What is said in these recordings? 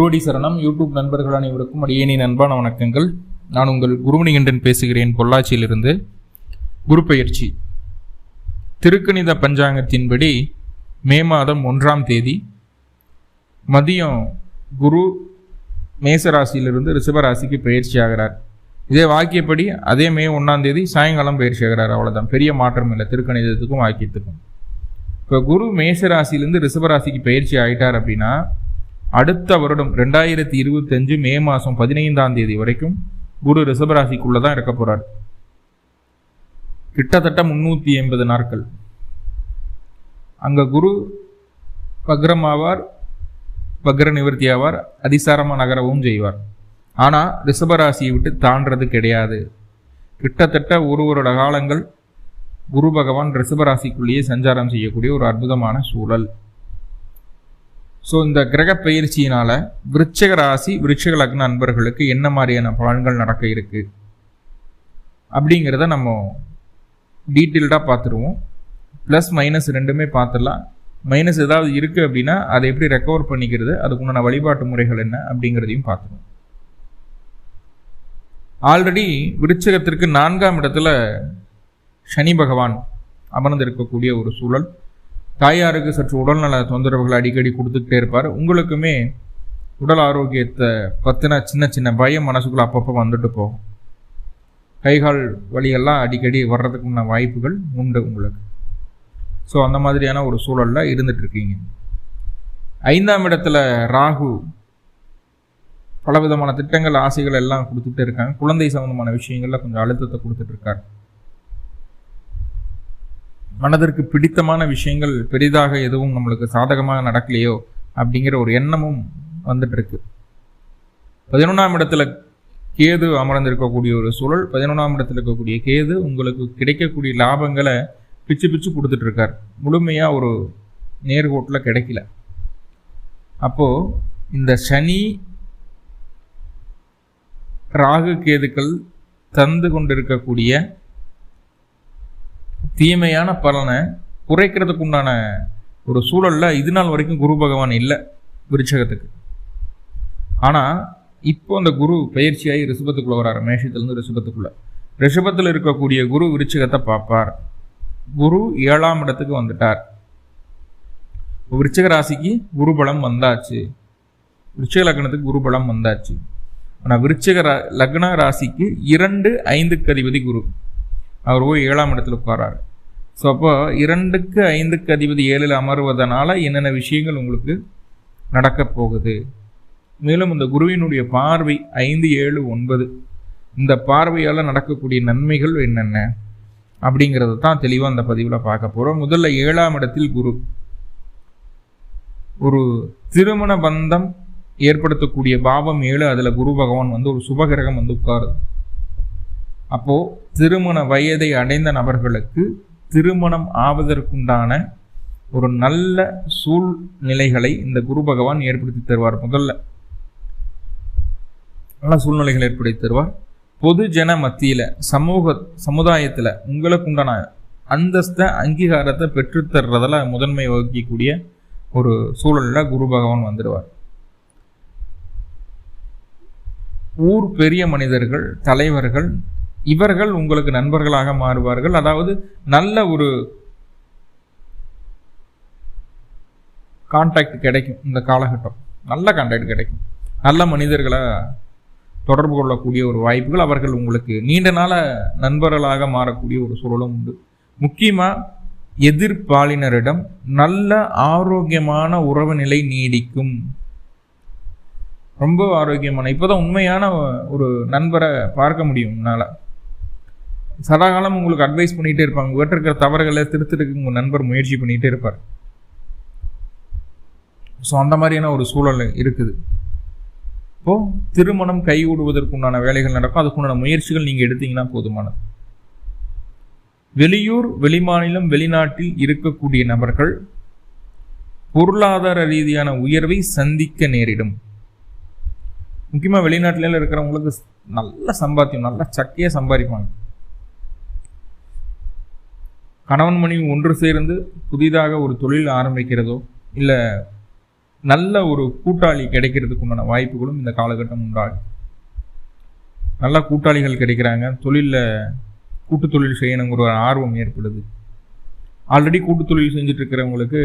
குருவடி சரணம். யூடியூப் நண்பர்கள் அனைவருக்கும் அடியேனின் நண்பான வணக்கங்கள். நான் உங்கள் குருமணிகண்டன் பேசுகிறேன் பொள்ளாச்சியிலிருந்து. குரு பயிற்சி திருக்கணித பஞ்சாங்கத்தின்படி மே மாதம் ஒன்றாம் தேதி மதியம் குரு மேசராசியிலிருந்து ரிஷபராசிக்கு பயிற்சி ஆகிறார். இதே வாக்கியப்படி அதே மே ஒன்றாம் தேதி சாயங்காலம் பயிற்சி ஆகிறார். அவ்வளோதான் பெரிய மாற்றம் இல்லை. திருக்கணிதத்துக்கும் வாக்கியத்துக்கும். இப்போ குரு மேசராசியிலேருந்து ரிஷபராசிக்கு பயிற்சி ஆகிட்டார் அப்படின்னா அடுத்த வருடம் ரெண்டாயிரத்தி இருபத்தஞ்சு மே மாதம் பதினைந்தாம் தேதி வரைக்கும் குரு ரிஷபராசிக்குள்ளே தான் இருக்க போகிறார் கிட்டத்தட்ட முந்நூற்றி எண்பது நாட்கள். அங்கே குரு வக்ரம் ஆவார் வக்ர நிவர்த்தி ஆவார் அதிசாரமாக நகரவும் செய்வார். ஆனால் ரிஷபராசியை விட்டு தாண்டது கிடையாது. கிட்டத்தட்ட ஒரு வருட காலங்கள் குரு பகவான் ரிஷபராசிக்குள்ளேயே சஞ்சாரம் செய்யக்கூடிய ஒரு அற்புதமான சூழல். ஸோ இந்த கிரக பயிற்சியினால விருச்சக ராசி விருட்சக லக்ன அன்பர்களுக்கு என்ன மாதிரியான பலன்கள் நடக்க இருக்கு? அப்படிங்கிறத நம்ம டீட்டெயில்டாக பார்த்துருவோம் ப்ளஸ் மைனஸ் ரெண்டுமே பார்த்துடலாம் மைனஸ் ஏதாவது இருக்குது அப்படின்னா அதை எப்படி ரெக்கவர் பண்ணிக்கிறது அதுக்குண்டான வழிபாட்டு முறைகள் என்ன அப்படிங்கிறதையும் பார்த்துருவோம் ஆல்ரெடி விருச்சகத்திற்கு நான்காம் இடத்துல சனி பகவான் அமர்ந்திருக்கக்கூடிய ஒரு சூழல். தாயாருக்கு சற்று உடல்நல தொந்தரவுகள் அடிக்கடி கொடுத்துக்கிட்டே இருப்பார். உங்களுக்குமே உடல் ஆரோக்கியத்தை பற்றின சின்ன சின்ன பயம் மனசுக்குள்ளே அப்பப்போ வந்துட்டு போகும். கைகால் வழியெல்லாம் அடிக்கடி வர்றதுக்குள்ள வாய்ப்புகள் உண்டு உங்களுக்கு. ஸோ அந்த மாதிரியான ஒரு சூழலில் இருந்துகிட்ருக்கீங்க ஐந்தாம் இடத்துல ராகு பலவிதமான திட்டங்கள் ஆசைகள் எல்லாம் கொடுத்துட்டு இருக்காங்க. குழந்தை சம்மந்தமான விஷயங்கள்ல கொஞ்சம் அழுத்தத்தை கொடுத்துட்ருக்காரு மனதிற்கு பிடித்தமான விஷயங்கள் பெரிதாக எதுவும் நம்மளுக்கு சாதகமாக நடக்கலையோ அப்படிங்கிற ஒரு எண்ணமும் வந்துட்டுருக்கு. பதினொன்றாம் இடத்துல கேது அமர்ந்திருக்கக்கூடிய ஒரு சூழல் பதினொன்றாம் இடத்துல இருக்கக்கூடிய கேது உங்களுக்கு கிடைக்கக்கூடிய லாபங்களை பிச்சு பிச்சு கொடுத்துட்ருக்கார் முழுமையாக ஒரு நேர்கோட்டில் கிடைக்கல. அப்போது இந்த சனி ராகு கேதுக்கள் தந்து கொண்டிருக்கக்கூடிய தீமையான பலனை குறைக்கிறதுக்கு உண்டான ஒரு சூழலில் இது நாள் வரைக்கும் குரு பகவான் இல்லை விருச்சகத்துக்கு. ஆனால் இப்போ அந்த குரு பயிற்சியாகி ரிஷபத்துக்குள்ளே வராரு. மேஷத்துலேருந்து ரிஷபத்துக்குள்ளே. ரிஷபத்தில் இருக்கக்கூடிய குரு விருச்சகத்தை பார்ப்பார். குரு ஏழாம் இடத்துக்கு வந்துட்டார். விருச்சக ராசிக்கு குரு பலம் வந்தாச்சு. விருச்சக லக்னத்துக்கு குரு பலம் வந்தாச்சு. ஆனால் விருச்சக லக்ன ராசிக்கு இரண்டு ஐந்துக்கு அதிபதி குரு. அவர் போய் ஏழாம் இடத்துல உட்காராரு ஸோ அப்போ இரண்டுக்கு ஐந்துக்கு அதிபதி ஏழில் அமர்வதனால என்னென்ன விஷயங்கள் உங்களுக்கு நடக்கப் போகுது? மேலும் இந்த குருவினுடைய பார்வை ஐந்து ஏழு ஒன்பது இந்த பார்வையால் நடக்கக்கூடிய நன்மைகள் என்னென்ன? அப்படிங்கிறத தான் தெளிவாக அந்த பதிவில் பார்க்க போகிறோம் முதல்ல ஏழாம் இடத்தில் குரு. ஒரு திருமண பந்தம் ஏற்படுத்தக்கூடிய பாவம் ஏழு அதில் குரு பகவான் வந்து ஒரு சுபகிரகம் வந்து உட்காருது. அப்போது திருமண வயதை அடைந்த நபர்களுக்கு திருமணம் ஆவதற்குண்டான ஒரு நல்ல சூழ்நிலைகளை இந்த குரு பகவான் ஏற்படுத்தி தருவார் முதல்ல. நல்ல சூழ்நிலைகள் ஏற்படுத்தி தருவார். பொது ஜன மத்தியில் சமூக சமுதாயத்தில் உங்களுக்கு உண்டான அந்தஸ்த அங்கீகாரத்தை பெற்றுத்தர்றதில் முதன்மை வகிக்கக்கூடிய ஒரு சூழலில் குரு பகவான் வந்துடுவார் ஊர் பெரிய மனிதர்கள் தலைவர்கள் இவர்கள் உங்களுக்கு நண்பர்களாக மாறுவார்கள். அதாவது நல்ல ஒரு கான்டாக்ட் கிடைக்கும் இந்த காலகட்டம். நல்ல கான்டாக்ட் கிடைக்கும். நல்ல மனிதர்களை தொடர்பு கொள்ளக்கூடிய ஒரு வாய்ப்புகள் அவர்கள் உங்களுக்கு நீண்ட நாள நண்பர்களாக மாறக்கூடிய ஒரு சூழலும் உண்டு. முக்கியமாக எதிர்பாலினரிடம் நல்ல ஆரோக்கியமான உறவு நிலை நீடிக்கும். ரொம்ப ஆரோக்கியமான இப்போதான் உண்மையான ஒரு நண்பரை பார்க்க முடியும் உன்னால். சதாகாலம் உங்களுக்கு அட்வைஸ் பண்ணிகிட்டே இருப்பாங்க. உங்கள்கிட்ட இருக்கிற தவறுகளை திருத்துறதுக்கு உங்கள் நண்பர் முயற்சி பண்ணிகிட்டே இருப்பார். ஸோ அந்த மாதிரியான ஒரு சூழல் இருக்குது. இப்போது திருமணம் கைவிடுவதற்குண்டான வேலைகள் நடக்கும். அதுக்குண்டான முயற்சிகள் நீங்கள் எடுத்தீங்கன்னா போதுமானது. வெளியூர் வெளிமாநிலம் வெளிநாட்டில் இருக்கக்கூடிய நபர்கள் பொருளாதார ரீதியான உயர்வை சந்திக்க நேரிடும். முக்கியமாக வெளிநாட்டில இருக்கிறவங்களுக்கு நல்ல சம்பாத்தியம் நல்ல சக்கையாக சம்பாதிப்பாங்க. கணவன் மனைவி ஒன்று சேர்ந்து புதிதாக ஒரு தொழில் ஆரம்பிக்கிறதோ இல்லை நல்ல ஒரு கூட்டாளி கிடைக்கிறதுக்கு உண்டான வாய்ப்புகளும் இந்த காலகட்டம் உண்டாகும் நல்ல கூட்டாளிகள் கிடைக்கிறாங்க. தொழிலில் கூட்டு தொழில் செய்யணுங்கிற ஒரு ஆர்வம் ஏற்படுது. ஆல்ரெடி கூட்டு தொழில் செஞ்சுட்டு இருக்கிறவங்களுக்கு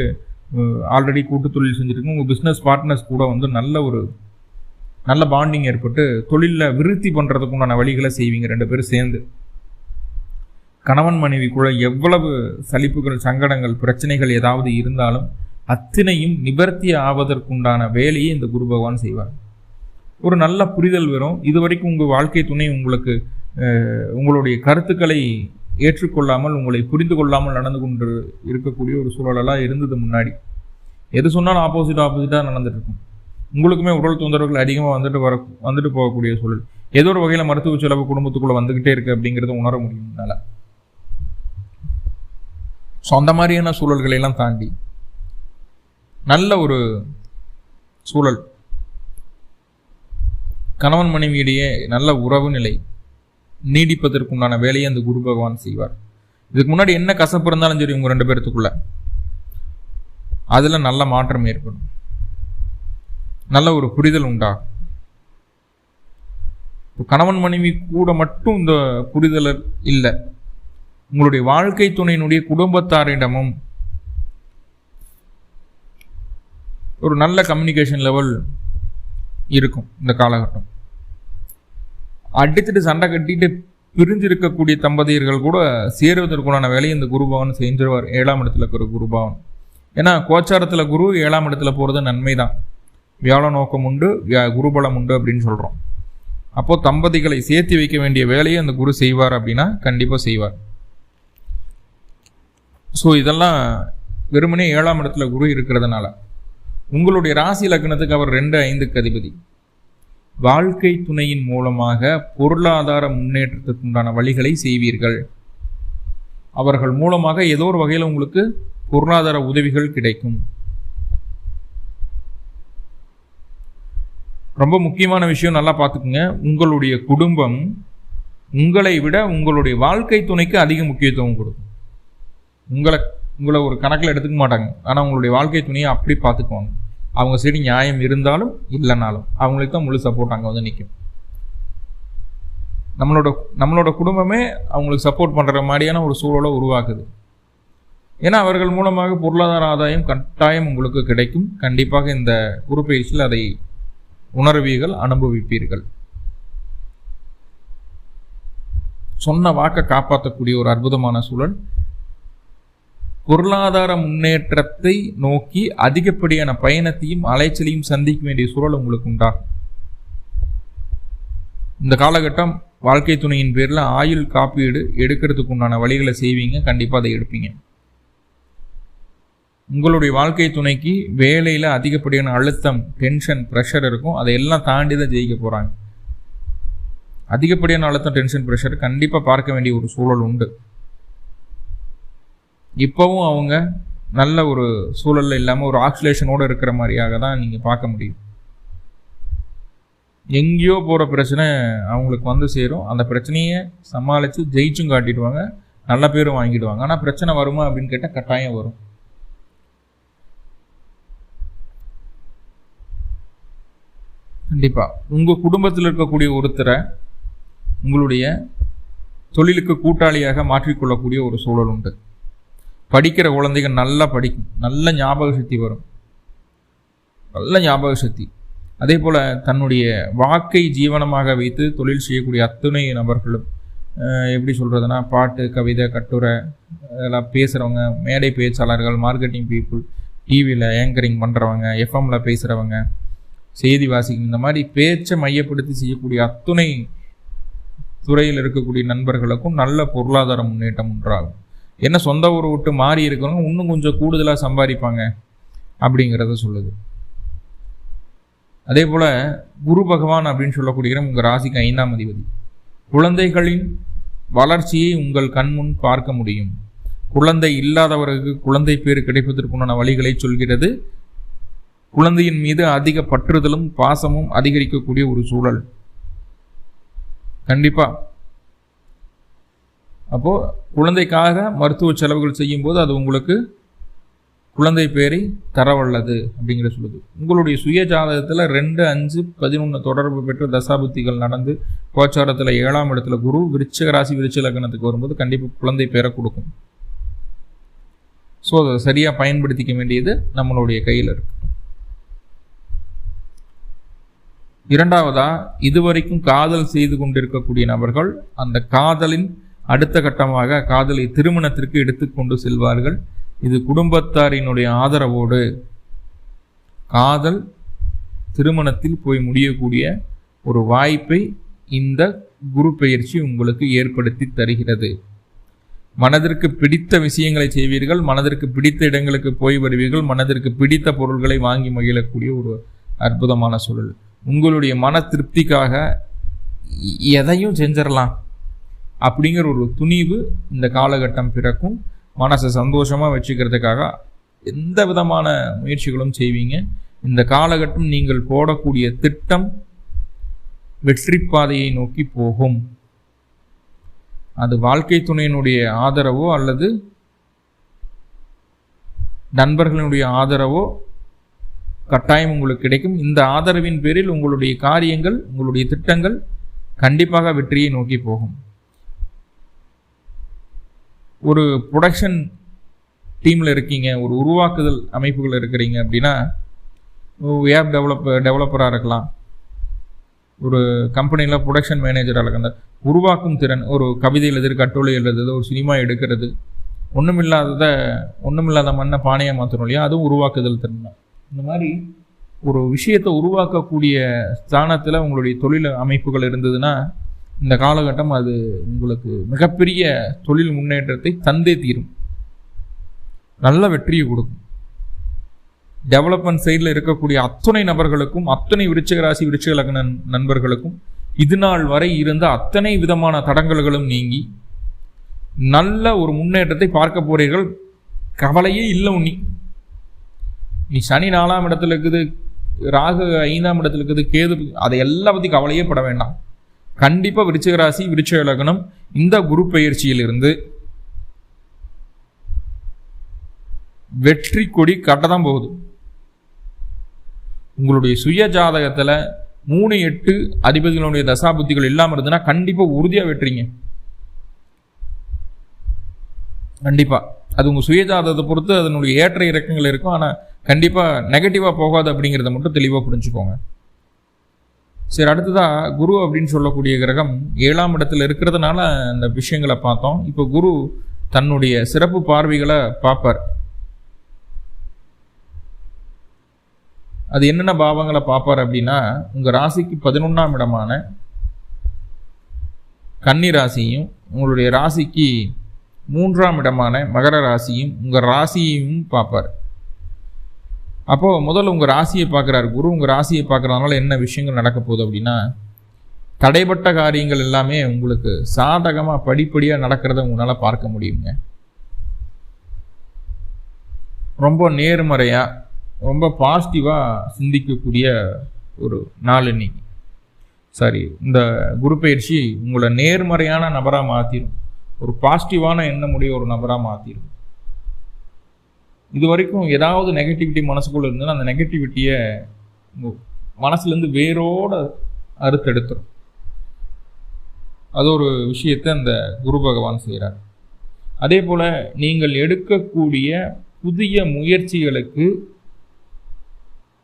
ஆல்ரெடி கூட்டு தொழில் செஞ்சுட்டு உங்கள் பிஸ்னஸ் பார்ட்னர்ஸ் கூட வந்து நல்ல ஒரு நல்ல பாண்டிங் ஏற்பட்டு தொழிலில் விருத்தி பண்ணுறதுக்கு உண்டான வழிகளை செய்வீங்க ரெண்டு பேரும் சேர்ந்து. கணவன் மனைவிக்குள்ள எவ்வளவு சலிப்புகள் சங்கடங்கள் பிரச்சனைகள் ஏதாவது இருந்தாலும் அத்தனையும் நிவர்த்தி ஆவதற்குண்டான வேலையை இந்த குரு பகவான் செய்வார். ஒரு நல்ல புரிதல் வரும். இது வரைக்கும் உங்கள் வாழ்க்கை துணை உங்களுக்கு உங்களுடைய கருத்துக்களை ஏற்றுக்கொள்ளாமல் உங்களை புரிந்து கொள்ளாமல் நடந்து கொண்டு இருக்கக்கூடிய ஒரு சூழலெல்லாம் இருந்தது முன்னாடி. எது சொன்னாலும் ஆப்போசிட் ஆப்போசிட்டாக நடந்துட்டு இருக்கும் உங்களுக்குமே உடல் தொந்தரவுகள் அதிகமாக வந்துட்டு வர வந்துட்டு போகக்கூடிய சூழல். ஏதோ ஒரு வகையில் மருத்துவ செலவு குடும்பத்துக்குள்ளே வந்துக்கிட்டே இருக்குது அப்படிங்கிறத உணர முடியும் என்னால் ஸோ அந்த மாதிரியான சூழல்களை எல்லாம் தாண்டி நல்ல ஒரு சூழல். கணவன் மனைவியிடையே நல்ல உறவு நிலை நீடிப்பதற்குண்டான வேலையை அந்த குரு பகவான் செய்வார். இதுக்கு முன்னாடி என்ன கசப்பு இருந்தாலும் சரி உங்கள் ரெண்டு பேர்த்துக்குள்ள அதில் நல்ல மாற்றம் ஏற்படும். நல்ல ஒரு புரிதல் உண்டாகும். கணவன் மனைவி கூட மட்டும் இந்த புரிதல் இல்லை. உங்களுடைய வாழ்க்கை துணையினுடைய குடும்பத்தாரிடமும் ஒரு நல்ல கம்யூனிகேஷன் லெவல் இருக்கும் இந்த காலகட்டம். அடித்துட்டு சண்டை கட்டிட்டு பிரிஞ்சு இருக்கக்கூடிய தம்பதியர்கள் கூட சேருவதற்குண்டான வேலையை இந்த குருபவன் செஞ்சிருவார். ஏழாம் இடத்துல இருக்கிற குருபவன் ஏன்னா கோச்சாரத்தில் குரு ஏழாம் இடத்துல போகிறது நன்மை தான் வியாழ நோக்கம் உண்டு குருபலம் உண்டு அப்படின்னு சொல்கிறோம் அப்போது தம்பதிகளை சேர்த்து வைக்க வேண்டிய வேலையை அந்த குரு செய்வார் அப்படின்னா கண்டிப்பாக செய்வார். ஸோ இதெல்லாம் வெறுமனே ஏழாம் இடத்துல குரு இருக்கிறதுனால. உங்களுடைய ராசி லக்னத்துக்கு அவர் ரெண்டு ஐந்துக்கு அதிபதி. வாழ்க்கை துணையின் மூலமாக பொருளாதார முன்னேற்றத்திற்குண்டான வழிகளை செய்வீர்கள். அவர்கள் மூலமாக ஏதோ ஒரு வகையில் உங்களுக்கு பொருளாதார உதவிகள் கிடைக்கும். ரொம்ப முக்கியமான விஷயம் நல்லா பார்த்துக்குங்க. உங்களுடைய குடும்பம் உங்களை விட உங்களுடைய வாழ்க்கை துணைக்கு அதிக முக்கியத்துவம் கொடுக்கும். உங்களை உங்களை ஒரு கணக்கில் எடுத்துக்க மாட்டாங்க. ஆனால் உங்களுடைய வாழ்க்கை துணியை அப்படி பார்த்துக்குவாங்க. அவங்க சரி நியாயம் இருந்தாலும் இல்லைனாலும் அவங்களுக்கு தான் முழு சப்போர்ட் அங்கே வந்து நிற்கும் நம்மளோட நம்மளோட குடும்பமே அவங்களுக்கு சப்போர்ட் பண்ணுற மாதிரியான ஒரு சூழலை உருவாக்குது. ஏன்னா அவர்கள் மூலமாக பொருளாதார ஆதாயம் கட்டாயம் உங்களுக்கு கிடைக்கும். கண்டிப்பாக இந்த குறுப்பயிற்சியில் அதை உணர்வீர்கள் அனுபவிப்பீர்கள். சொன்ன வாக்கை காப்பாற்றக்கூடிய ஒரு அற்புதமான சூழல். பொருளாதார முன்னேற்றத்தை நோக்கி அதிகப்படியான பயணத்தையும் அலைச்சலையும் சந்திக்க வேண்டிய சூழல் உங்களுக்கு உண்டாகும் இந்த காலகட்டம் வாழ்க்கை துணையின் பேரில் ஆயுள் காப்பீடு எடுக்கிறதுக்கு உண்டான வழிகளை செய்வீங்க கண்டிப்பாக அதை எடுப்பீங்க. உங்களுடைய வாழ்க்கை துணைக்கு வேலையில் அதிகப்படியான அழுத்தம் டென்ஷன் ப்ரெஷர் இருக்கும். அதையெல்லாம் தாண்டி தான் ஜெயிக்க போகிறாங்க அதிகப்படியான அழுத்தம் டென்ஷன் ப்ரெஷர் கண்டிப்பாக பார்க்க வேண்டிய ஒரு சூழல் உண்டு. இப்போவும் அவங்க நல்ல ஒரு சூழலில் இல்லாமல் ஒரு ஆக்சிலேஷனோடு இருக்கிற மாதிரியாக தான் நீங்கள் பார்க்க முடியும். எங்கேயோ போகிற பிரச்சனை அவங்களுக்கு வந்து சேரும். அந்த பிரச்சனையை சமாளித்து ஜெயிச்சும் காட்டிடுவாங்க. நல்ல பேரும் வாங்கிடுவாங்க. ஆனால் பிரச்சனை வருமா அப்படின்னு கேட்டால் கட்டாயம் வரும். கண்டிப்பாக உங்கள் குடும்பத்தில் இருக்கக்கூடிய ஒருத்தரை உங்களுடைய தொழிலுக்கு கூட்டாளியாக மாற்றிக்கொள்ளக்கூடிய ஒரு சூழல் உண்டு. படிக்கிற குழந்தைகள் நல்லா படிக்கும். நல்ல ஞாபக சக்தி வரும். நல்ல ஞாபக சக்தி. அதே போல் தன்னுடைய வாக்கை ஜீவனமாக வைத்து தொழில் செய்யக்கூடிய அத்துணை நபர்களும் எப்படி சொல்கிறதுனா பாட்டு கவிதை கட்டுரை இதெல்லாம் பேசுகிறவங்க மேடை பேச்சாளர்கள் மார்க்கெட்டிங் பீப்புள் டிவியில் ஏங்கரிங் பண்ணுறவங்க எஃப்எம்மில் பேசுகிறவங்க செய்தி வாசிக்கும் இந்த மாதிரி பேச்சை மையப்படுத்தி செய்யக்கூடிய அத்துணை துறையில் இருக்கக்கூடிய நண்பர்களுக்கும் நல்ல பொருளாதார முன்னேற்றம் உண்டாகும். என்ன சொந்த ஊரை விட்டு மாறி இருக்கிறவங்க இன்னும் கொஞ்சம் கூடுதலாக சம்பாதிப்பாங்க அப்படிங்கிறத சொல்லுது. அதே போல் குரு பகவான் அப்படின்னு சொல்லக்கூடிய உங்கள் ராசிக்கு ஐந்தாம் அதிபதி. குழந்தைகளின் வளர்ச்சியை உங்கள் கண்முன் பார்க்க முடியும். குழந்தை இல்லாதவர்களுக்கு குழந்தை பேர் கிடைப்பதற்குண்டான வழிகளை சொல்கிறது. குழந்தையின் மீது அதிக பற்றுதலும் பாசமும் அதிகரிக்கக்கூடிய ஒரு சூழல். கண்டிப்பாக அப்போது குழந்தைக்காக மருத்துவ செலவுகள் செய்யும்போது அது உங்களுக்கு குழந்தை பேரை தரவல்லது அப்படிங்கிற சொல்லுது. உங்களுடைய சுய ஜாதகத்தில் ரெண்டு அஞ்சு பதினொன்று தொடர்பு பெற்ற தசாபுத்திகள் நடந்து கோச்சாரத்தில் ஏழாம் இடத்துல குரு விருச்சக ராசி விருச்ச லக்னத்துக்கு வரும்போது கண்டிப்பாக குழந்தை பேரை கொடுக்கும். ஸோ அதை சரியாக பயன்படுத்திக்க வேண்டியது நம்மளுடைய கையில் இருக்கு. இரண்டாவதா இதுவரைக்கும் காதல் செய்து கொண்டிருக்கக்கூடிய நபர்கள் அந்த காதலின் அடுத்த கட்டமாக காதலை திருமணத்திற்கு எடுத்துக்கொண்டு செல்வார்கள். இது குடும்பத்தாரினுடைய ஆதரவோடு காதல் திருமணத்தில் போய் முடியக்கூடிய ஒரு வாய்ப்பை இந்த குரு பயிற்சி உங்களுக்கு ஏற்படுத்தி தருகிறது. மனதிற்கு பிடித்த விஷயங்களை செய்வீர்கள் மனதிற்கு பிடித்த இடங்களுக்கு போய் வருவீர்கள் மனதிற்கு பிடித்த பொருள்களை வாங்கி மகிழக்கூடிய ஒரு அற்புதமான சூழல். உங்களுடைய மன திருப்திக்காக எதையும் செஞ்சிடலாம் அப்படிங்கிற ஒரு துணிவு இந்த காலகட்டம் பிறக்கும். மனசை சந்தோஷமாக வச்சுக்கிறதுக்காக எந்த விதமான முயற்சிகளும் செய்வீங்க. இந்த காலகட்டம் நீங்கள் போடக்கூடிய திட்டம் வெற்றி பாதையை நோக்கி போகும். அது வாழ்க்கை துணையினுடைய ஆதரவோ அல்லது நண்பர்களுடைய ஆதரவோ கட்டாயம் உங்களுக்கு கிடைக்கும். இந்த ஆதரவின் பேரில் உங்களுடைய காரியங்கள் உங்களுடைய திட்டங்கள் கண்டிப்பாக வெற்றியை நோக்கி போகும். ஒரு ப்ரொடக்ஷன் டீமில் இருக்கீங்க ஒரு உருவாக்குதல் அமைப்புகள் இருக்கிறீங்க அப்படின்னா ஆப் டெவலப் டெவலப்பராக இருக்கலாம். ஒரு கம்பெனியில் ப்ரொடக்ஷன் மேனேஜராக இருக்கலாம். உருவாக்கும் திறன் ஒரு கவிதை எழுதுறது கட்டுரை எழுதுறது ஒரு சினிமா எடுக்கிறது ஒன்றுமில்லாததை ஒன்றுமில்லாத மண்ணை பானையாக மாற்றணும் இல்லையா? அதுவும் உருவாக்குதல் திறன் தான். இந்த மாதிரி ஒரு விஷயத்தை உருவாக்கக்கூடிய ஸ்தானத்தில் உங்களுடைய தொழில் அமைப்புகள் இருந்ததுன்னா இந்த காலகட்டம் அது உங்களுக்கு மிகப்பெரிய தொழில் முன்னேற்றத்தை தந்தே தீரும். நல்ல வெற்றியை கொடுக்கும். டெவலப்மெண்ட் சைடில் இருக்கக்கூடிய அத்தனை நபர்களுக்கும் அத்தனை விருச்சக ராசி விருச்சக லக்ன நண்பர்களுக்கும் இது நாள் வரை இருந்த அத்தனை விதமான தடங்கல்களும் நீங்கி நல்ல ஒரு முன்னேற்றத்தை பார்க்க போறீர்கள். கவலையே இல்லை உன்னி நீ சனி நாலாம் இடத்துல இருக்குது ராகு ஐந்தாம் இடத்துல இருக்குது கேது அதை எல்லாம் பற்றி கவலையே பட வேண்டாம். கண்டிப்பாக விருச்சிக ராசி விருச்சிக லக்னம் இந்த குரு பயிற்சியிலிருந்து வெற்றி கொடி கட்ட தான் போகுது. உங்களுடைய சுய ஜாதகத்தில் மூணு எட்டு அதிபதிகளுடைய தசாபுத்திகள் இல்லாமல் இருந்ததுன்னா கண்டிப்பாக உறுதியாக வெட்டுறீங்க. கண்டிப்பாக அது உங்கள் சுயஜாதகத்தை பொறுத்து அதனுடைய ஏற்ற இறக்கங்கள் இருக்கும். ஆனால் கண்டிப்பாக நெகட்டிவாக போகாது அப்படிங்கிறத மட்டும் தெளிவாக புரிஞ்சுக்கோங்க. சரி அடுத்ததாக குரு அப்படின்னு சொல்லக்கூடிய கிரகம் ஏழாம் இடத்துல இருக்கிறதுனால அந்த விஷயங்களை பார்த்தோம். இப்போ குரு தன்னுடைய சிறப்பு பார்வைகளை பார்ப்பார். அது என்னென்ன பாவங்களை பார்ப்பார் அப்படின்னா உங்கள் ராசிக்கு பதினொன்றாம் இடமான கன்னி ராசியும் உங்களுடைய ராசிக்கு மூன்றாம் இடமான மகர ராசியும் உங்கள் ராசியையும் பார்ப்பார். அப்போது முதல்ல உங்கள் ராசியை பார்க்குறாரு குரு. உங்கள் ராசியை பார்க்குறதுனால என்ன விஷயங்கள் நடக்க போகுது அப்படின்னா தடைப்பட்ட காரியங்கள் எல்லாமே உங்களுக்கு சாதகமாக படிப்படியாக நடக்கிறத உங்களால் பார்க்க முடியுங்க. ரொம்ப நேர்மறையாக ரொம்ப பாசிட்டிவாக சிந்திக்கக்கூடிய ஒரு நாள் இன்னைக்கு. சரி இந்த குரு பயிற்சி உங்களை நேர்மறையான நபராக மாற்றிடும் ஒரு பாசிட்டிவான எண்ணமுடைய ஒரு நபராக மாற்றிடும் இது வரைக்கும் ஏதாவது நெகட்டிவிட்டி மனசுக்குள்ளே இருந்ததுன்னா அந்த நெகட்டிவிட்டியை மனசுலேருந்து வேரோட அறுத்தெடுத்துரும் அது ஒரு விஷயத்தை அந்த குரு பகவான் செய்கிறார் அதே போல் நீங்கள் எடுக்கக்கூடிய புதிய முயற்சிகளுக்கு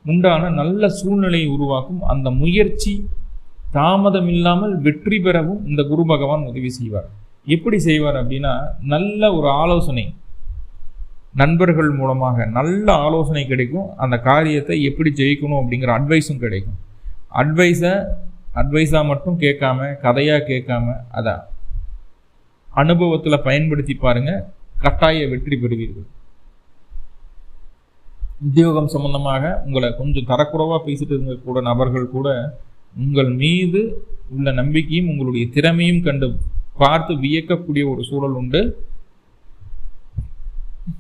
உண்டான நல்ல சூழ்நிலையை உருவாக்கும் அந்த முயற்சி தாமதம் இல்லாமல் வெற்றி பெறவும் இந்த குரு பகவான் உதவி செய்வார். எப்படி செய்வார் அப்படின்னா நல்ல ஒரு ஆலோசனை நண்பர்கள் மூலமாக நல்ல ஆலோசனை கிடைக்கும். அந்த காரியத்தை எப்படி ஜெயிக்கணும் அப்படிங்கிற அட்வைஸும் கிடைக்கும். அட்வைஸை அட்வைஸாக மட்டும் கேட்காம கதையாக கேட்காம அதை அனுபவத்தில் பயன்படுத்தி பாருங்கள் கட்டாய வெற்றி பெறுவீர்கள். உத்தியோகம் சம்பந்தமாக உங்களை கொஞ்சம் தரக்குறைவாக பேசிட்டு இருந்த கூட நபர்கள் கூட உங்கள் மீது உள்ள நம்பிக்கையும் உங்களுடைய திறமையும் கண்டு பார்த்து வியக்கக்கூடிய ஒரு சூழல் உண்டு.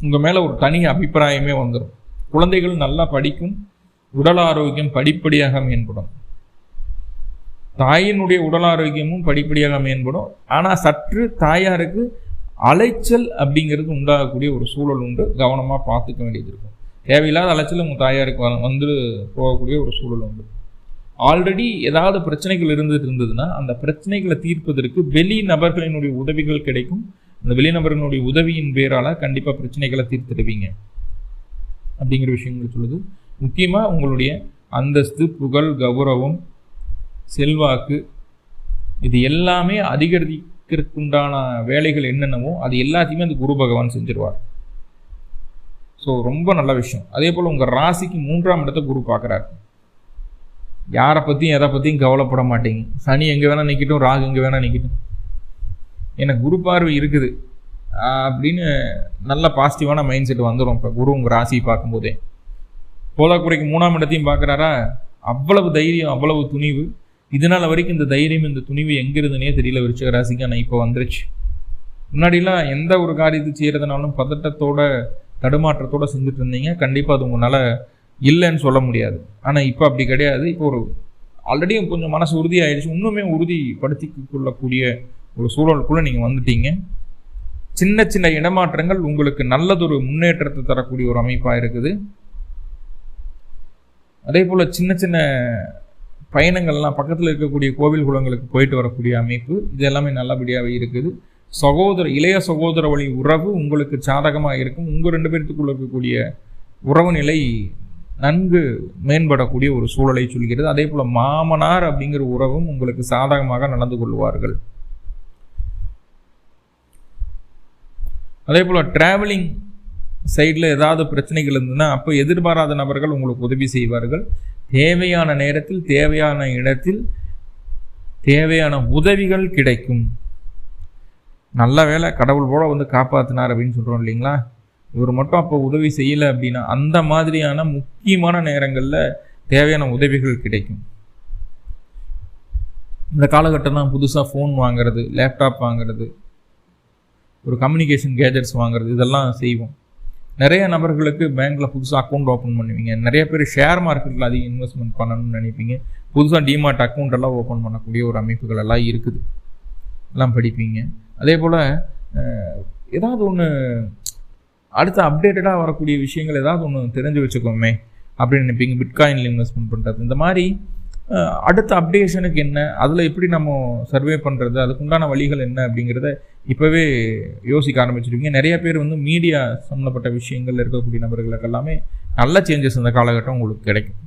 உங்கள் மேலே ஒரு தனி அபிப்பிராயமே வந்துடும் குழந்தைகள் நல்லா படிக்கும் உடல் ஆரோக்கியம் படிப்படியாக மேம்படும். தாயினுடைய உடல் ஆரோக்கியமும் படிப்படியாக மேம்படும். ஆனால் சற்று தாயாருக்கு அலைச்சல் அப்படிங்கிறது உண்டாகக்கூடிய ஒரு சூழல் உண்டு. கவனமாக பார்த்துக்க வேண்டியது இருக்கும். தேவையில்லாத அலைச்சல் உங்கள் தாயாருக்கு வந்து போகக்கூடிய ஒரு சூழல் உண்டு. ஆல்ரெடி ஏதாவது பிரச்சனைகள் இருந்துட்டு இருந்ததுன்னா அந்த பிரச்சனைகளை தீர்ப்பதற்கு வெளி நபர்களினுடைய உதவிகள் கிடைக்கும். அந்த வெளிநபர்களுடைய உதவியின் பேரால் கண்டிப்பாக பிரச்சனைகளை தீர்த்துடுவீங்க. அப்படிங்கிற விஷயங்கள் சொல்லுது. முக்கியமாக உங்களுடைய அந்தஸ்து புகழ் கௌரவம் செல்வாக்கு இது எல்லாமே அதிகரிக்கிறதுக்குண்டான வேலைகள் என்னென்னவோ அது எல்லாத்தையுமே அந்த குரு பகவான் செஞ்சிருவார். ஸோ ரொம்ப நல்ல விஷயம். அதே போல் உங்கள் ராசிக்கு மூன்றாம் இடத்தை குரு பார்க்குறாரு. யாரை பற்றியும் எதை பற்றியும் கவலைப்பட மாட்டீங்க. சனி எங்கே வேணால் நிற்கட்டும் ராகு எங்கே வேணால் நிற்கட்டும் எனக்கு குரு பார்வை இருக்குது. அப்படின்னு நல்ல பாசிட்டிவான மைண்ட் செட் வந்துடும் இப்போ குரு உங்கள் ராசியை பார்க்கும்போதே. போலாக்குறைக்கு மூணாம் இடத்தையும் பார்க்குறாரா? அவ்வளவு தைரியம் அவ்வளவு துணிவு. இதனால வரைக்கும் இந்த தைரியம் இந்த துணிவு எங்கே இருந்துனே தெரியல. விருச்சிக ராசிக்கு ஆனால் இப்போ வந்துருச்சு. முன்னாடிலாம் எந்த ஒரு காரியத்தை செய்கிறதுனாலும் பதட்டத்தோட தடுமாற்றத்தோட செஞ்சுட்டு இருந்தீங்க. கண்டிப்பாக அது உங்களால் இல்லைன்னு சொல்ல முடியாது. ஆனால் இப்போ அப்படி கிடையாது. இப்போ ஒரு ஆல்ரெடி கொஞ்சம் மனசு உறுதி ஆயிடுச்சு இன்னுமே உறுதிப்படுத்தி கொள்ளக்கூடிய ஒரு சூழலுக்குள்ளே நீங்கள் வந்துட்டீங்க. சின்ன சின்ன இடமாற்றங்கள் உங்களுக்கு நல்லதொரு முன்னேற்றத்தை தரக்கூடிய ஒரு அமைப்பாக இருக்குது. அதே போல் சின்ன சின்ன பயணங்கள்லாம் பக்கத்தில் இருக்கக்கூடிய கோவில் குளங்களுக்கு போயிட்டு வரக்கூடிய அமைப்பு இது எல்லாமே நல்லபடியாகவே இருக்குது. சகோதர இளைய சகோதர வழி உறவு உங்களுக்கு சாதகமாக இருக்கும். உங்கள் ரெண்டு பேர்த்துக்குள்ள இருக்கக்கூடிய உறவு நிலை நன்கு மேம்படக்கூடிய ஒரு சூழலை சொல்கிறது. அதே போல் மாமனார் அப்படிங்கிற உறவும் உங்களுக்கு சாதகமாக நடந்து கொள்வார்கள். அதே போல் ட்ராவலிங் சைடில் ஏதாவது பிரச்சனைகள் இருந்ததுன்னா அப்போ எதிர்பாராத நபர்கள் உங்களுக்கு உதவி செய்வார்கள். தேவையான நேரத்தில் தேவையான இடத்தில் தேவையான உதவிகள் கிடைக்கும். நல்ல வேளை கடவுள் போல வந்து காப்பாற்றினார் அப்படின்னு சொல்கிறோம் இல்லைங்களா? இவர் மட்டும் அப்போ உதவி செய்யலை அப்படின்னா அந்த மாதிரியான முக்கியமான நேரங்களில் தேவையான உதவிகள் கிடைக்கும். இந்த காலகட்டம் தான் புதுசாக ஃபோன் வாங்குறது லேப்டாப் வாங்குறது ஒரு கம்யூனிகேஷன் கேஜெட்ஸ் வாங்குறது இதெல்லாம் செய்வோம். நிறைய நபர்களுக்கு பேங்க்கில் புதுசாக அக்கௌண்ட் ஓப்பன் பண்ணுவீங்க. நிறைய பேர் ஷேர் மார்க்கெட்டில் அதிக இன்வெஸ்ட்மெண்ட் பண்ணணும்னு நினைப்பீங்க. புதுசாக டிமார்ட் அக்கௌண்ட் எல்லாம் ஓப்பன் பண்ணக்கூடிய ஒரு அமைப்புகள் எல்லாம் இருக்குது. எல்லாம் படிப்பீங்க. அதே போல் ஏதாவது ஒன்று அடுத்த அப்டேட்டடாக வரக்கூடிய விஷயங்கள் ஏதாவது ஒன்று தெரிஞ்சு வச்சுக்கோமே அப்படின்னு நினைப்பீங்க. பிட்காயினில் இன்வெஸ்ட்மெண்ட் பண்ணுறது இந்த மாதிரி அடுத்த அப்டேஷனுக்கு என்ன அதில் எப்படி நம்ம சர்வே பண்ணுறது அதுக்குண்டான வழிகள் என்ன அப்படிங்கிறத இப்போவே யோசிக்க ஆரம்பிச்சிருக்கீங்க நிறைய பேர் வந்து மீடியா சம்மந்தப்பட்ட விஷயங்கள் இருக்கக்கூடிய நபர்களுக்கு எல்லாமே நல்ல சேஞ்சஸ் இந்த காலகட்டம் உங்களுக்கு கிடைக்கும்.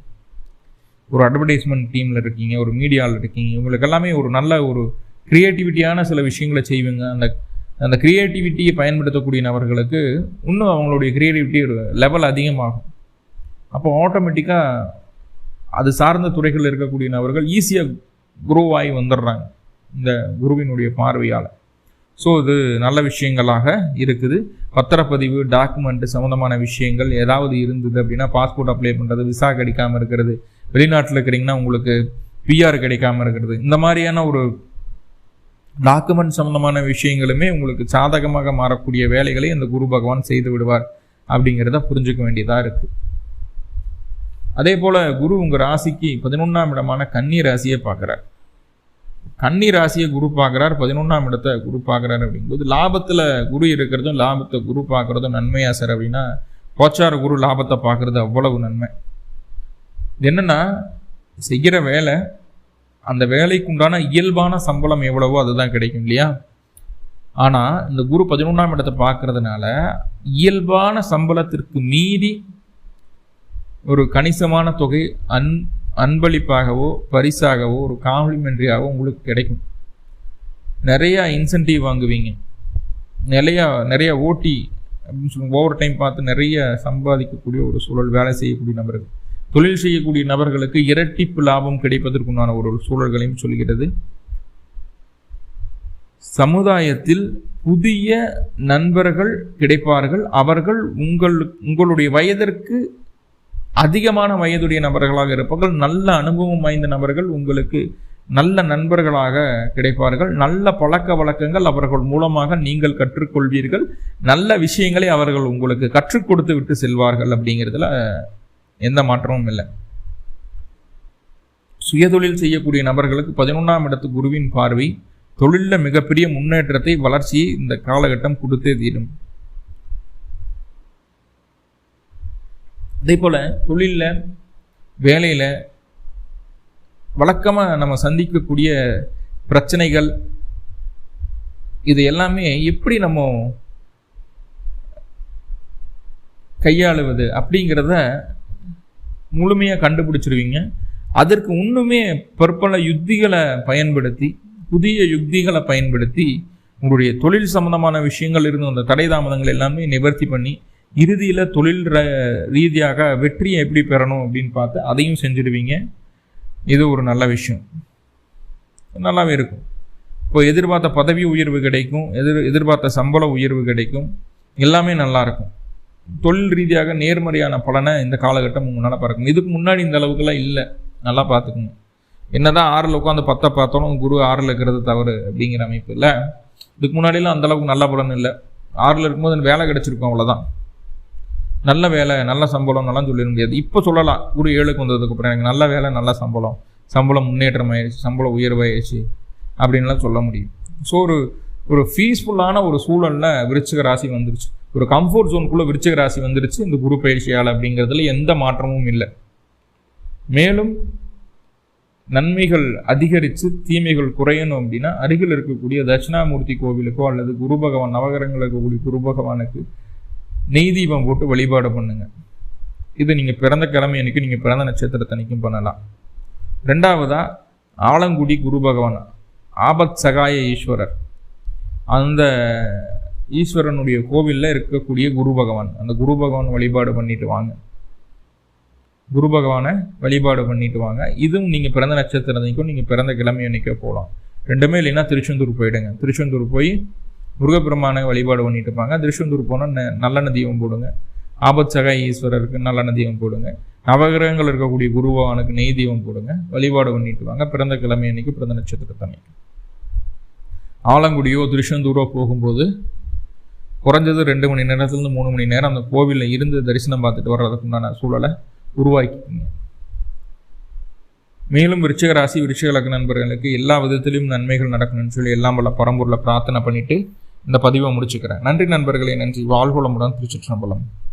ஒரு அட்வர்டைஸ்மெண்ட் டீமில் இருக்கீங்க ஒரு மீடியாவில் இருக்கீங்க உங்களுக்கு எல்லாமே ஒரு நல்ல ஒரு க்ரியேட்டிவிட்டியான சில விஷயங்களை செய்வீங்க. அந்த அந்த க்ரியேட்டிவிட்டியை பயன்படுத்தக்கூடிய நபர்களுக்கு இன்னும் அவங்களுடைய க்ரியேட்டிவிட்டி லெவல் அதிகமாகும். அப்போ ஆட்டோமேட்டிக்காக அது சார்ந்த துறைகளில் இருக்கக்கூடிய நபர்கள் ஈஸியாக குரோ ஆகி வந்துடுறாங்க. இந்த குருவினுடைய பார்வையால். ஸோ இது நல்ல விஷயங்களாக இருக்குது. பத்திரப்பதிவு டாக்குமெண்ட் சம்மந்தமான விஷயங்கள் ஏதாவது இருந்தது அப்படின்னா பாஸ்போர்ட் அப்ளை பண்ணுறது விசா கிடைக்காம இருக்கிறது வெளிநாட்டில் இருக்கிறீங்கன்னா உங்களுக்கு பிஆர் கிடைக்காம இருக்கிறது. இந்த மாதிரியான ஒரு டாக்குமெண்ட் சம்மந்தமான விஷயங்களுமே உங்களுக்கு சாதகமாக மாறக்கூடிய வேலைகளை இந்த குரு பகவான் செய்து விடுவார் அப்படிங்கிறத புரிஞ்சுக்க வேண்டியதாக இருக்குது அதே போல் குரு உங்கள் ராசிக்கு பதினொன்றாம் இடமான கன்னி ராசியை பார்க்குறார். கன்னி ராசியை குரு பார்க்குறார் பதினொன்றாம் இடத்தை குரு பார்க்குறாரு அப்படிங்கும்போது லாபத்தில் குரு இருக்கிறதும் லாபத்தை குரு பார்க்குறதும் நன்மையா சார் அப்படின்னா கோச்சார குரு லாபத்தை பார்க்குறது அவ்வளவு நன்மை. இது என்னென்னா செய்கிற வேலை அந்த வேலைக்கு உண்டான இயல்பான சம்பளம் எவ்வளவோ அதுதான் கிடைக்கும் இல்லையா? ஆனால் இந்த குரு பதினொன்றாம் இடத்தை பார்க்கறதுனால இயல்பான சம்பளத்திற்கு மீறி ஒரு கணிசமான தொகை அன் அன்பளிப்பாகவோ பரிசாகவோ ஒரு காம்ப்ளிமெண்ட்ரியாகவோ உங்களுக்கு கிடைக்கும். நிறையா இன்சென்டிவ் வாங்குவீங்க. நிறையா நிறையா ஓட்டி அப்படின்னு சொல்லி ஓவர் டைம் பார்த்து நிறைய சம்பாதிக்கக்கூடிய ஒரு சூழல் வேலை செய்யக்கூடிய நபர்கள். தொழில் செய்யக்கூடிய நபர்களுக்கு இரட்டிப்பு லாபம் கிடைப்பதற்குண்டான ஒரு சூழல்களையும் சொல்கிறது. சமுதாயத்தில் புதிய நண்பர்கள் கிடைப்பார்கள். அவர்கள் உங்கள் உங்களுடைய வயதிற்கு அதிகமான வயதுடைய நபர்களாக இருப்பார்கள் நல்ல அனுபவம் வாய்ந்த நபர்கள் உங்களுக்கு நல்ல நண்பர்களாக கிடைப்பார்கள். நல்ல பழக்க வழக்கங்கள் அவர்கள் மூலமாக நீங்கள் கற்றுக்கொள்வீர்கள். நல்ல விஷயங்களை அவர்கள் உங்களுக்கு கற்றுக் கொடுத்து விட்டு செல்வார்கள் அப்படிங்கிறதுல எந்த மாற்றமும் இல்லை. சுயதொழில் செய்யக்கூடிய நபர்களுக்கு பதினொன்றாம் இடத்து குருவின் பார்வை தொழிலில் மிகப்பெரிய முன்னேற்றத்தை வளர்ச்சியை இந்த காலகட்டம் கொடுத்தே தீரும். அதே போல் தொழிலில் வேலையில் வழக்கமாக நம்ம சந்திக்கக்கூடிய பிரச்சனைகள் இது எல்லாமே எப்படி நம்ம கையாளுவது அப்படிங்கிறத முழுமையாக கண்டுபிடிச்சிருவீங்க. அதற்கு இன்னுமே பற்பல யுக்திகளை பயன்படுத்தி புதிய யுக்திகளை பயன்படுத்தி உங்களுடைய தொழில் சம்பந்தமான விஷயங்கள் இருந்து அந்த தடை தாமதங்கள் எல்லாமே நிவர்த்தி பண்ணி இறுதியில் தொழில் ரீதியாக வெற்றியை எப்படி பெறணும் அப்படின்னு பார்த்து அதையும் செஞ்சுடுவீங்க. இது ஒரு நல்ல விஷயம். நல்லாவே இருக்கும். இப்போ எதிர்பார்த்த பதவி உயர்வு கிடைக்கும் எதிர் எதிர்பார்த்த சம்பள உயர்வு கிடைக்கும் எல்லாமே நல்லாயிருக்கும் தொழில் ரீதியாக நேர்மறையான பலனை இந்த காலகட்டம் உங்களால் பார்க்கணும் இதுக்கு முன்னாடி இந்த அளவுக்குலாம் இல்லை. நல்லா பார்த்துக்குங்க என்னதான் ஆறில் உட்காந்து பத்தை பார்த்தாலும் குரு ஆறில் இருக்கிறது தவறு அப்படிங்கிற அமைப்பு இல்லை. இதுக்கு முன்னாடிலாம் அந்தளவுக்கு நல்ல பலன் இல்லை. ஆறில் இருக்கும்போது வேலை கிடச்சிருக்கும் அவ்வளோதான் நல்ல வேலை நல்ல சம்பளம் நல்லா சொல்லிட முடியாது. இப்போ சொல்லலாம் குரு ஏழுக்கு வந்ததுக்கு அப்புறம் எனக்கு நல்ல வேலை நல்ல சம்பளம். சம்பளம் முன்னேற்றம் ஆயிடுச்சு சம்பளம் உயர்வாயிடுச்சு அப்படின்லாம் சொல்ல முடியும். ஸோ ஒரு ஒரு ஃபீஸ்ஃபுல்லான ஒரு சூழலில் விருச்சிக ராசி வந்துருச்சு. ஒரு கம்ஃபர்ட் ஜோனுக்குள்ளே விருச்சிக ராசி வந்துருச்சு இந்த குரு பயிற்சியால் அப்படிங்கிறதுல எந்த மாற்றமும் இல்லை. மேலும் நன்மைகள் அதிகரித்து தீமைகள் குறையணும் அப்படின்னா அருகில் இருக்கக்கூடிய தட்சிணாமூர்த்தி கோவிலுக்கோ அல்லது குரு பகவான் நவகரங்கள் இருக்கக்கூடிய குரு பகவானுக்கு நெய் தீபம் போட்டு வழிபாடு பண்ணுங்க. இது நீங்கள் பிறந்த கிழமை அன்றைக்கும் நீங்கள் பிறந்த நட்சத்திரத்தன்னைக்கும் பண்ணலாம். ரெண்டாவதாக ஆலங்குடி குரு பகவான் ஆபத் சகாய ஈஸ்வரர். அந்த ஈஸ்வரனுடைய கோவிலில் இருக்கக்கூடிய குரு பகவான் அந்த குரு பகவான் வழிபாடு பண்ணிட்டு வாங்க. குரு பகவானை வழிபாடு பண்ணிட்டு வாங்க. இதுவும் நீங்கள் பிறந்த நட்சத்திரத்தைக்கும் நீங்கள் பிறந்த கிழமை அன்னைக்கோ போகலாம் ரெண்டுமே இல்லைன்னா திருச்செந்தூர் போயிடுங்க. திருச்செந்தூர் போய் முருகப்பெருமானை வழிபாடு பண்ணிட்டு இருப்பாங்க. திருச்செந்தூர் போனால் நல்லெண்ண தீபம் போடுங்க. ஆபத் ஈஸ்வரருக்கு நல்லெண்ண தீபம் போடுங்க. நவகிரகங்கள் இருக்கக்கூடிய குருபவானுக்கு நெய் தீபம் போடுங்க. வழிபாடு பண்ணிட்டு வாங்க. பிறந்த கிழமை அன்னைக்கு பிறந்த நட்சத்திரத்தனை ஆலங்குடியோ திருச்செந்தூரோ போகும்போது குறைஞ்சது ரெண்டு மணி நேரத்துலேருந்து மூணு மணி நேரம் அந்த கோவிலில் இருந்து தரிசனம் பார்த்துட்டு வர்றதுக்குண்டான சூழலை உருவாக்கிக்கோங்க. மேலும் விருச்சிக ராசி விருச்சிக லக்ன நண்பர்களுக்கு எல்லா விதத்திலும் நன்மைகள் நடக்கணும்னு சொல்லி எல்லாம் பல பரம்பூரில் பிரார்த்தனை பண்ணிவிட்டு இந்த பதிவை முடிச்சுக்கிறேன். நன்றி நண்பர்களே நன்றி. வாழ்வுளமுடன் திருச்சிற்றம்பலம்.